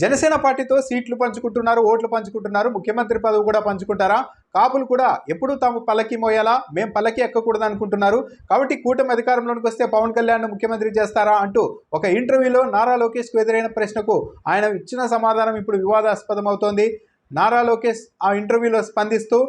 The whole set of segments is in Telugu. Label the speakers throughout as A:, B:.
A: జనసేన పార్టీతో సీట్లు పంచుకుంటున్నారు ఓట్లు పంచుకుంటున్నారు ముఖ్యమంత్రి పదవి కూడా పంచుకుంటారా? కాపులు కూడా ఎప్పుడు తాము పల్లకి మోయాలా? మేము పల్లకి ఎక్కకూడదు అనుకుంటున్నారు. కాబట్టి కూటమి అధికారంలోకి వస్తే పవన్ కళ్యాణ్ ముఖ్యమంత్రి చేస్తారా అంటూ ఒక ఇంటర్వ్యూలో నారా లోకేష్కు ఎదురైన ప్రశ్నకు ఆయన ఇచ్చిన సమాధానం ఇప్పుడు వివాదాస్పదం అవుతోంది నారా లోకేష్ ఆ ఇంటర్వ్యూలో స్పందిస్తూ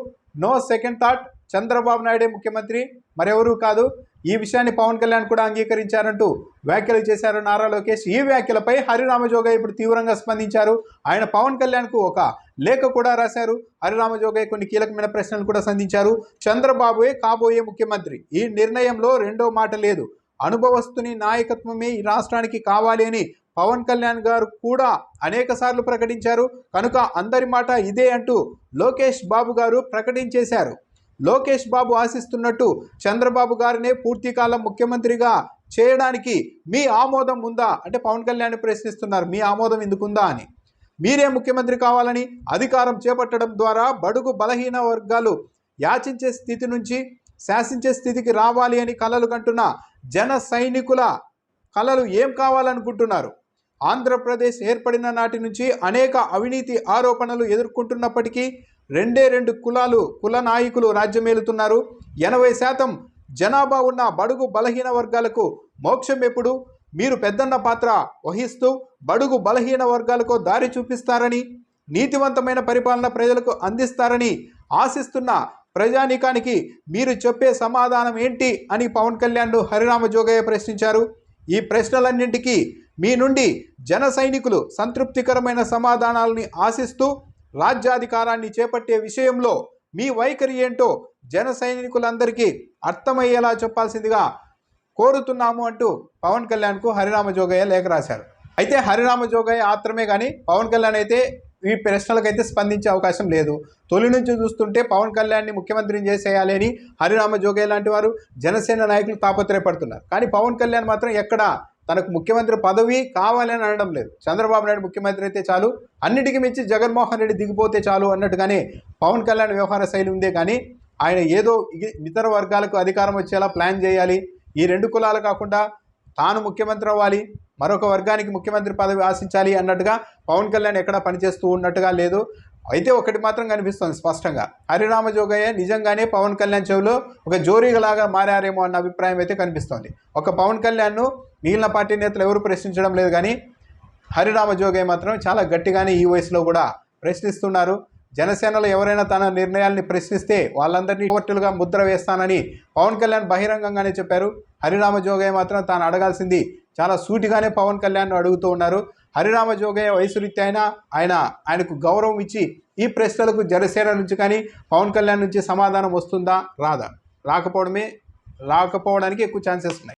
A: నో సెకండ్ థాట్ చంద్రబాబు నాయుడే ముఖ్యమంత్రి మరెవరూ కాదు. ఈ విషయాన్ని పవన్ కళ్యాణ్ కూడా అంగీకరించారంటూ వ్యాఖ్యలు చేశారు నారా లోకేష్. ఈ వ్యాఖ్యలపై హరిరామజోగయ్య ఇప్పుడు తీవ్రంగా స్పందించారు. ఆయన పవన్ కళ్యాణ్కు ఒక లేఖ కూడా రాశారు. హరిరామజోగయ్య కొన్ని కీలకమైన ప్రశ్నలు కూడా సంధించారు. చంద్రబాబుయే కాబోయే ముఖ్యమంత్రి. ఈ నిర్ణయంలో రెండో మాట లేదు. అనుభవస్తుని నాయకత్వమే ఈ రాష్ట్రానికి కావాలి అని పవన్ కళ్యాణ్ గారు కూడా అనేక సార్లు ప్రకటించారు. కనుక అందరి మాట ఇదే అంటూ లోకేష్ బాబు గారు ప్రకటించేశారు. లోకేష్ బాబు ఆశిస్తున్నట్టు చంద్రబాబు గారినే పూర్తి కాలం ముఖ్యమంత్రిగా చేయడానికి మీ ఆమోదం ఉందా? అంటే పవన్ కళ్యాణ్ ప్రశ్నిస్తున్నారు మీ ఆమోదం ఎందుకుందా అని. మీరే ముఖ్యమంత్రి కావాలని అధికారం చేపట్టడం ద్వారా బడుగు బలహీన వర్గాలు యాచించే స్థితి నుంచి శాసించే స్థితికి రావాలి అని కలలు కంటున్న జన సైనికుల కలలు ఏం కావాలనుకుంటున్నారు? ఆంధ్రప్రదేశ్ ఏర్పడిన నాటి నుంచి అనేక అవినీతి ఆరోపణలు ఎదుర్కొంటున్నప్పటికీ రెండే రెండు కులాలు కుల నాయకులు రాజ్యమేలుతున్నారు. ఎనభై శాతం జనాభా ఉన్న బడుగు బలహీన వర్గాలకు మోక్షం ఎప్పుడు? మీరు పెద్దన్న పాత్ర వహిస్తూ బడుగు బలహీన వర్గాలకు దారి చూపిస్తారని నీతివంతమైన పరిపాలన ప్రజలకు అందిస్తారని ఆశిస్తున్న ప్రజానీకానికి మీరు చెప్పే సమాధానం ఏంటి అని పవన్ కళ్యాణ్ హరిరామ జోగయ్య ప్రశ్నించారు. ఈ ప్రశ్నలన్నింటికీ మీ నుండి జన సైనికులు సంతృప్తికరమైన సమాధానాలని ఆశిస్తూ రాజ్యాధికారాన్ని చేపట్టే విషయంలో మీ వైఖరి ఏంటో జన సైనికులందరికీ అర్థమయ్యేలా చెప్పాల్సిందిగా కోరుతున్నాము అంటూ పవన్ కళ్యాణ్కు హరిరామ జోగయ్య లేఖ రాశారు. అయితే హరిరామ జోగయ్య ఆత్రమే కానీ పవన్ కళ్యాణ్ అయితే ఈ ప్రశ్నలకైతే స్పందించే అవకాశం లేదు. తొలి నుంచి చూస్తుంటే పవన్ కళ్యాణ్ని ముఖ్యమంత్రిని చేసేయాలి అని హరిరామ జోగయ్య లాంటి వారు జనసేన నాయకులు తాపత్రయపడుతున్నారు. కానీ పవన్ కళ్యాణ్ మాత్రం ఎక్కడ తనకు ముఖ్యమంత్రి పదవి కావాలని అనడం లేదు. చంద్రబాబు నాయుడు ముఖ్యమంత్రి అయితే చాలు. అన్నిటికీ మించి జగన్మోహన్ రెడ్డి దిగిపోతే చాలు అన్నట్టుగానే పవన్ కళ్యాణ్ వ్యవహార శైలి ఉందే కానీ ఆయన ఏదో ఇతర వర్గాలకు అధికారం వచ్చేలా ప్లాన్ చేయాలి. ఈ రెండు కులాలు కాకుండా తాను ముఖ్యమంత్రి అవ్వాలి మరొక వర్గానికి ముఖ్యమంత్రి పదవి ఆశించాలి అన్నట్టుగా పవన్ కళ్యాణ్ ఎక్కడ పనిచేస్తూ ఉన్నట్టుగా లేదు. అయితే ఒకటి మాత్రం కనిపిస్తుంది స్పష్టంగా. హరిరామ జోగయ్య నిజంగానే పవన్ కళ్యాణ్ చెవిలో ఒక జోరీగలాగా మారారేమో అన్న అభిప్రాయం అయితే కనిపిస్తోంది. ఒక పవన్ కళ్యాణ్ను మిగిలిన పార్టీ నేతలు ఎవరు ప్రశ్నించడం లేదు కానీ హరిరామ జోగయ్య మాత్రం చాలా గట్టిగానే ఈ వయసులో కూడా ప్రశ్నిస్తున్నారు. జనసేనలో ఎవరైనా తన నిర్ణయాల్ని ప్రశ్నిస్తే వాళ్ళందరినీ కోర్టులుగా ముద్ర వేస్తానని పవన్ కళ్యాణ్ బహిరంగంగానే చెప్పారు. హరిరామ జోగయ్య మాత్రం తాను అడగాల్సింది చాలా సూటిగానే పవన్ కళ్యాణ్ అడుగుతూ ఉన్నారు. హరిరామ జోగయ్య వయసు రీత్యా అయినా ఆయన ఆయనకు గౌరవం ఇచ్చి ఈ ప్రశ్నలకు జనసేన నుంచి కానీ పవన్ కళ్యాణ్ నుంచి సమాధానం వస్తుందా? రాదా. రాకపోవడమే రాకపోవడానికి ఎక్కువ ఛాన్సెస్ ఉన్నాయి.